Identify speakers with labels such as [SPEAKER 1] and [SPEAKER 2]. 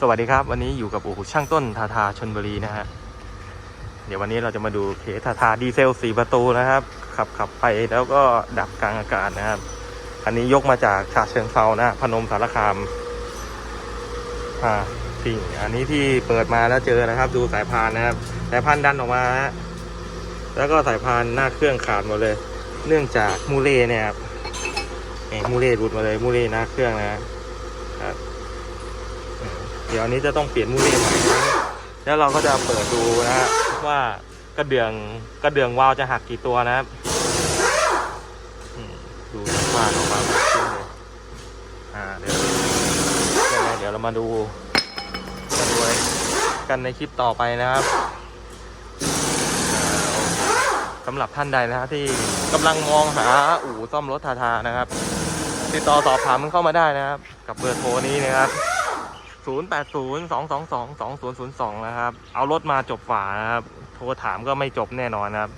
[SPEAKER 1] สวัสดีครับ วันนี้อยู่กับอู่ช่างต้นทาทาชนบุรีนะฮะเดี๋ยววันนี้เราจะมาดูเคทาทาดีเซลสี่ประตูนะครับ ขับขับไปแล้วก็ดับกลางอากาศนะครับ อันนี้ยกมาจากฉะเชิงเซานะพนมสารคามอ่าสิ่งอันนี้ที่เปิดมาแล้วเจอนะครับ ดูสายพานนะครับสายพานดันออกมาฮะแล้วก็สายพานหน้าเครื่องขาดหมดเลย เนื่องจากมูเล่เนี่ยครับมูเล่หลุดมาเลยมูเล่หน้าเครื่องนะครับ เดี๋ยวอันนี้จะต้องเปลี่ยนมูเล่ใหม่แล้วเราก็จะเปิดดูนะฮะว่ากระเดื่องกระเดื่องวาล์วจะหักกี่ตัวนะครับดูว่าออกมาแบบขึ้นเลยอ่าเดี๋ยวยังไงเดี๋ยวเรามาดูกันด้วยกันในคลิปต่อไปนะครับสำหรับท่านใดนะฮะที่กำลังมองหาอู่ซ่อมรถทาทานะครับ ติดต่อสอบถามมันเข้ามาได้นะครับ กับเบอร์โทรนี้นะครับ 080 222 2002 นะครับ เอารถมาจบฝานะครับ โทรถามก็ไม่จบแน่นอนครับ